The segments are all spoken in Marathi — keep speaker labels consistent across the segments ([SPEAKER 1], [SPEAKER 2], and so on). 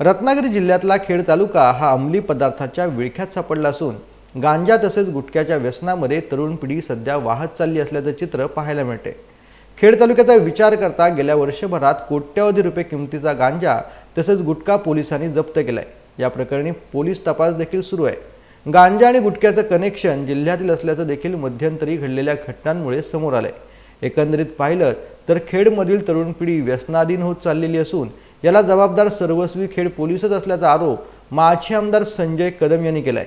[SPEAKER 1] रत्नागिरी जिल्ह्यातला खेड तालुका हा अंमली पदार्थाच्या विळख्यात सापडला असून गांजा तसेच गुटख्याच्या व्यसनामध्ये तरुण पिढी सध्या वाहत चालली असल्याचं चित्र पाहायला मिळते. खेड तालुक्याचा विचार करता गेल्या वर्षभरात कोट्यवधी रुपये किमतीचा गांजा तसेच गुटखा पोलिसांनी जप्त केलाय. या प्रकरणी पोलीस तपास देखील सुरू आहे. गांजा आणि गुटख्याचं कनेक्शन जिल्ह्यातील असल्याचं देखील मध्यंतरी घडलेल्या घटनांमुळे समोर आलंय. एकंदरीत पाहिलं तर खेडमधील तरुण पिढी व्यसनाधीन होत चाललेली असून याला जबाबदार सर्वस्वी खेड पोलीसच असल्याचा आरोप माजी आमदार संजय कदम यांनी केलाय.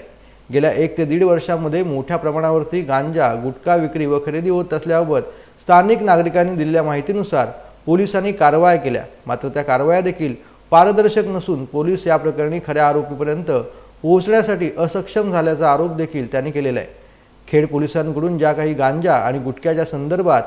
[SPEAKER 1] गेल्या एक ते दीड वर्षामध्ये मोठ्या प्रमाणावरती गांजा गुटखा विक्री व खरेदी होत असल्याबाबत स्थानिक नागरिकांनी दिलेल्या माहितीनुसार पोलिसांनी कारवाया केल्या. मात्र त्या कारवाया देखील पारदर्शक नसून पोलीस या प्रकरणी खऱ्या आरोपीपर्यंत पोहोचण्यासाठी असक्षम झाल्याचा आरोप देखील त्यांनी केलेला आहे. खेड पोलिसांकडून ज्या काही गांजा आणि गुटख्याच्या संदर्भात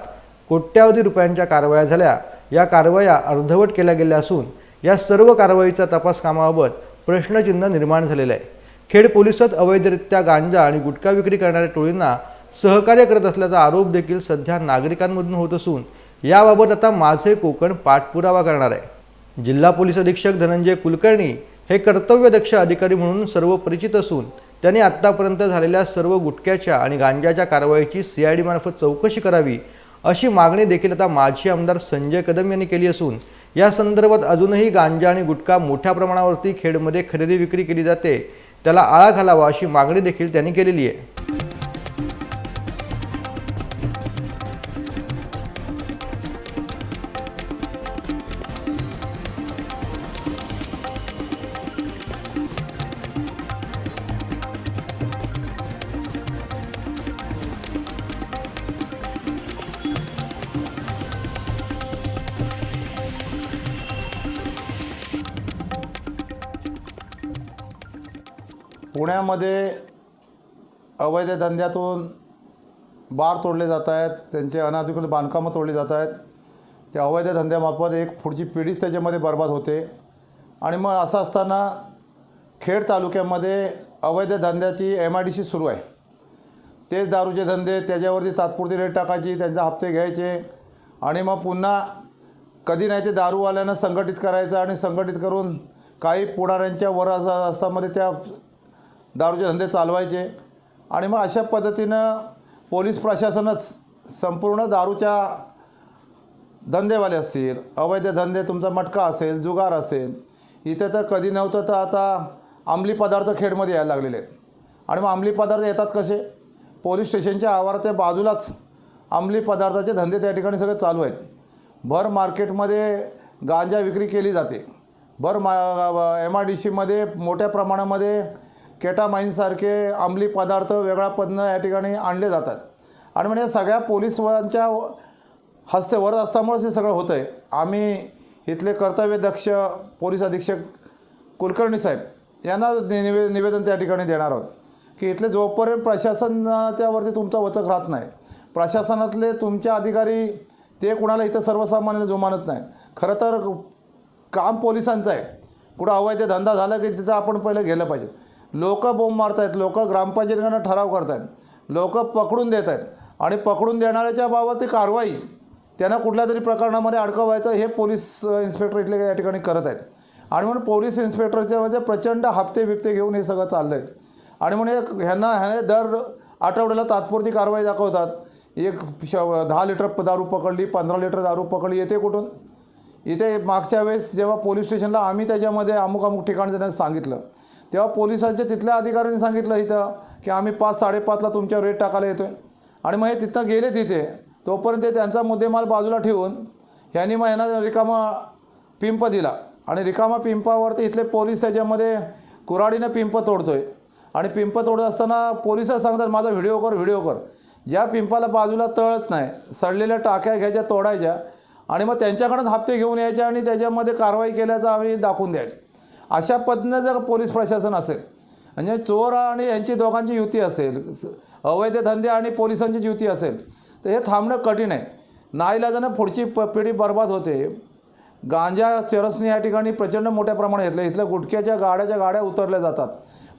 [SPEAKER 1] कोट्यावधी रुपयांच्या कारवाया झाल्या. या कारवाया अर्धवट केल्या गेल्या असून या सर्व कारवाईचा तपास कामाबाबत प्रश्नचिन्ह निर्माण झालेलं आहे. खेड पोलिसात अवैधरित्या गांजा आणि गुटखा विक्री करणाऱ्या टोळींना सहकार्य करत असल्याचा आरोप देखील सध्या नागरिकांमधून होत असून याबाबत आता माझे कोकण पाठपुरावा करणार आहे. जिल्हा पोलीस अधीक्षक धनंजय कुलकर्णी हे कर्तव्यदक्ष अधिकारी म्हणून सर्व परिचित असून त्यांनी आत्तापर्यंत झालेल्या सर्व गुटख्याच्या आणि गांजाच्या कारवाईची सी आय मार्फत चौकशी करावी अशी मागणी देखील आता माजी आमदार संजय कदम यांनी केली असून या संदर्भात अजूनही गांजा आणि गुटखा मोठ्या प्रमाणावरती खेडमध्ये खरेदी विक्री केली जाते त्याला आळा घालावा अशी मागणी देखील त्यांनी केलेली आहे.
[SPEAKER 2] पुण्यामध्ये अवैध धंद्यातून बार तोडले जात आहेत त्यांचे अनाधिकृत बांधकामं तोडली जात आहेत. त्या अवैध धंद्यामार्फत एक पुढची पिढीच त्याच्यामध्ये बर्बाद होते. आणि मग असं असताना खेड तालुक्यामध्ये अवैध धंद्याची एम आय डी सी सुरू आहे. तेच दारूचे धंदे त्याच्यावरती तात्पुरती रेट टाकायची त्यांचे हप्ते घ्यायचे. आणि मग पुन्हा कधी नाही ते दारूवाल्यांना संघटित करायचं आणि संघटित करून काही पुढाऱ्यांच्या वर असामध्ये त्या दारूचे धंदे चालवायचे. आणि मग अशा पद्धतीनं पोलीस प्रशासनच संपूर्ण दारूच्या धंदेवाले असतील अवैध धंदे तुमचा मटका असेल जुगार असेल इथे तर कधी नव्हतं तर आता अंमली पदार्थ खेडमध्ये यायला लागलेले आहेत. आणि मग अंमली पदार्थ येतात कसे? पोलीस स्टेशनच्या आवाराच्या बाजूलाच अंमली पदार्थाचे धंदे त्या ठिकाणी सगळे चालू आहेत. भर मार्केटमध्ये गांजा विक्री केली जाते. भर मा एम आय डी सीमध्ये मोठ्या प्रमाणामध्ये केटामाईनसारखे अंमली पदार्थ वेगळ्या पद्धतीनं या ठिकाणी आणले जातात. आणि म्हणजे सगळ्या पोलिसांच्या हस्ते वर असल्यामुळेच हे सगळं होतं आहे आम्ही इथले कर्तव्यदक्ष पोलीस अधीक्षक कुलकर्णी साहेब यांना निवे निवेदन त्या ठिकाणी देणार आहोत. की इथले जोपर्यंत प्रशासनाच्यावरती तुमचा वचक राहत नाही प्रशासनातले तुमचे अधिकारी ते कुणाला इथं सर्वसामान्याला जुमानत नाही. खरं तर काम पोलिसांचं आहे. कुठं अवैध धंदा झाला की तिथं आपण पहिलं गेलं पाहिजे. लोक बोंब मारत आहेत लोक ग्रामपंचायतीकडनं ठराव करत आहेत लोक पकडून देत आहेत आणि पकडून देणाऱ्याच्या बाबत ती कारवाई त्यांना कुठल्या तरी प्रकरणामध्ये अडकवायचं हे पोलीस इन्स्पेक्टर इथले या ठिकाणी करत आहेत. आणि म्हणून पोलीस इन्स्पेक्टरचे म्हणजे प्रचंड हप्ते बिप्ते घेऊन हे सगळं चाललं आहे आणि म्हणून ह्यांना हे दर आठवड्याला तात्पुरती कारवाई दाखवतात. एक श दहा लिटर दारू पकडली पंधरा लिटर दारू पकडली येते कुठून? इथे मागच्या वेळेस जेव्हा पोलीस स्टेशनला आम्ही त्याच्यामध्ये अमुक अमुक ठिकाण त्यांना सांगितलं. तेव्हा पोलिसांच्या तिथल्या अधिकाऱ्यांनी सांगितलं इथं की आम्ही पाच साडेपाचला तुमच्यावर रेट टाकायला येतो आहे आणि मग हे तिथं गेले तिथे तोपर्यंत ते त्यांचा मुद्देमाल बाजूला ठेवून ह्यांनी मग ह्यांना रिकामा पिंप दिला. आणि रिकामा पिंपावरती इथले पोलीस त्याच्यामध्ये कुऱ्हाडीनं पिंप तोडतो आहे आणि पिंप तोडत असताना पोलिसच सांगतात माझा व्हिडिओ कर व्हिडिओ कर. ज्या पिंपाला बाजूला तळत नाही सडलेल्या टाक्या घ्यायच्या तोडायच्या आणि मग त्यांच्याकडंच हप्ते घेऊन यायचे आणि त्याच्यामध्ये कारवाई केल्याचं आम्ही दाखवून द्यायचं. अशा पद्धतीनं जर पोलीस प्रशासन असेल म्हणजे चोर आणि यांची दोघांची युती असेल स- अवैध धंदे आणि पोलिसांची युती असेल तर हे थांबणं कठीण आहे. नाईलाजानं पुढची प पिढी बर्बाद होते. गांजा चरसणी या ठिकाणी प्रचंड मोठ्या प्रमाणात घेतलं इथल्या गुटख्याच्या गाड्याच्या गाड्या उतरल्या जातात.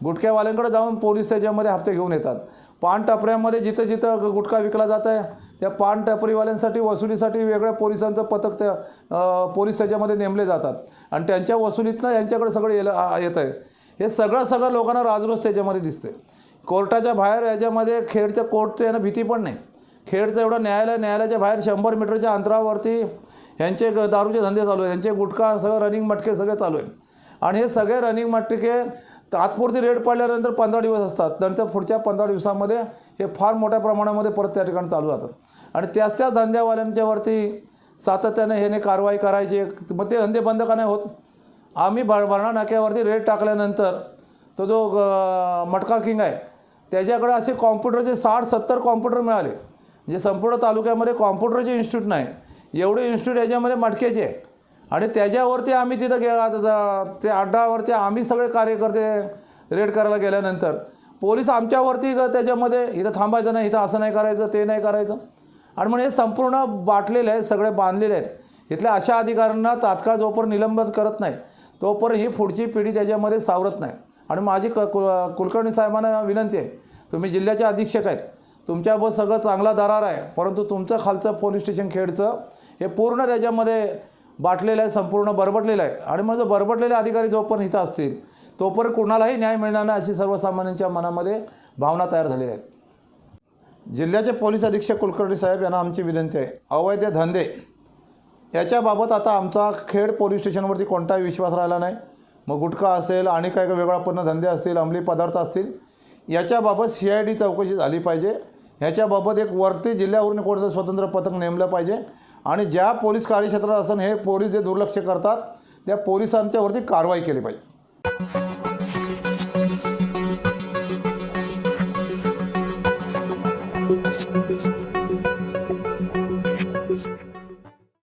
[SPEAKER 2] गुटख्यावाल्यांकडे जाऊन पोलीस त्याच्यामध्ये हप्ते घेऊन येतात. पान टपऱ्यामध्ये जिथं जिथं गुटखा विकला जात आहे त्या पान टपरीवाल्यांसाठी वसुलीसाठी वेगळ्या पोलिसांचं पथक त्या पोलीस त्याच्यामध्ये नेमले जातात. आणि त्यांच्या वसुलीतनं यांच्याकडे सगळं येलं येत येतं आहे. हे सगळं सगळं लोकांना राजरोस त्याच्यामध्ये दिसते कोर्टाच्या बाहेर याच्यामध्ये खेडच्या कोर्टचं यांना भीती पण नाही. खेडचं एवढं न्यायालय न्यायालयाच्या बाहेर शंभर मीटरच्या अंतरावरती यांचे ग- दारूचे धंदे चालू आहेत. यांचे गुटखा सगळं रनिंग मटके सगळे चालू आहे आणि हे सगळे रनिंग मटके तात्पुरती रेड पडल्यानंतर पंधरा दिवस असतात. नंतर पुढच्या पंधरा दिवसामध्ये हे फार मोठ्या प्रमाणामध्ये परत त्या ठिकाणी चालू जातात. आणि त्याच त्याच धंद्यावाल्यांच्यावरती सातत्याने ह्याने कारवाई करायची. मग ते धंदे बंद का नाही होत? आम्ही भर भरणा नाक्यावरती रेड टाकल्यानंतर तो जो ग- मटका किंग आहे त्याच्याकडे असे कॉम्प्युटरचे साठ सत्तर कॉम्प्युटर मिळाले. म्हणजे संपूर्ण तालुक्यामध्ये कॉम्प्युटरचे इन्स्टिट्यूट नाही. एवढे इन्स्टिट्यूट याच्यामध्ये मटक्याचे आहे. आणि त्याच्यावरती आम्ही तिथं गे आता ते अड्डावरती आम्ही सगळे कार्यकर्ते रेड करायला गेल्यानंतर पोलीस आमच्यावरती ग त्याच्यामध्ये. इथं थांबायचं नाही इथं असं नाही करायचं ते नाही करायचं. आणि म्हणून हे संपूर्ण बाटलेले आहेत सगळे बांधलेले आहेत. इथल्या अशा अधिकाऱ्यांना तात्काळ जोपर्यंत निलंबन करत नाही तोपर्यंत ही पुढची पिढी त्याच्यामध्ये सावरत नाही. आणि माझी क कुल कुलकर्णी साहेबांना विनंती आहे तुम्ही जिल्ह्याचे अधीक्षक आहेत. तुमच्यावर सगळं चांगला दरार आहे परंतु तुमचं खालचं पोलीस स्टेशन खेडचं हे पूर्ण त्याच्यामध्ये बाटलेलं आहे संपूर्ण बरबटलेलं आहे. आणि मग जो बरबटलेले अधिकारी जोपर्यंत इथं असतील तोपर्यंत कोणालाही न्याय मिळणार नाही अशी सर्वसामान्यांच्या मनामध्ये भावना तयार झालेल्या आहेत. जिल्ह्याचे पोलीस अधीक्षक कुलकर्णी साहेब यांना आमची विनंती आहे. अवैध धंदे याच्याबाबत आता आमचा खेड पोलीस स्टेशनवरती कोणताही विश्वास राहिला नाही. मग गुटखा असेल आणि काय वेगळा पूर्ण धंदे असतील अंमली पदार्थ असतील याच्याबाबत सी आय डी चौकशी झाली पाहिजे. ह्याच्याबाबत एक वरती जिल्ह्यावरून कोणतं स्वतंत्र पथक नेमलं पाहिजे. आणि ज्या पोलीस कार्यक्षेत्रात असेल हे पोलीस जे दुर्लक्ष करतात त्या पोलिसांच्यावरती कारवाई केली पाहिजे. Thank you.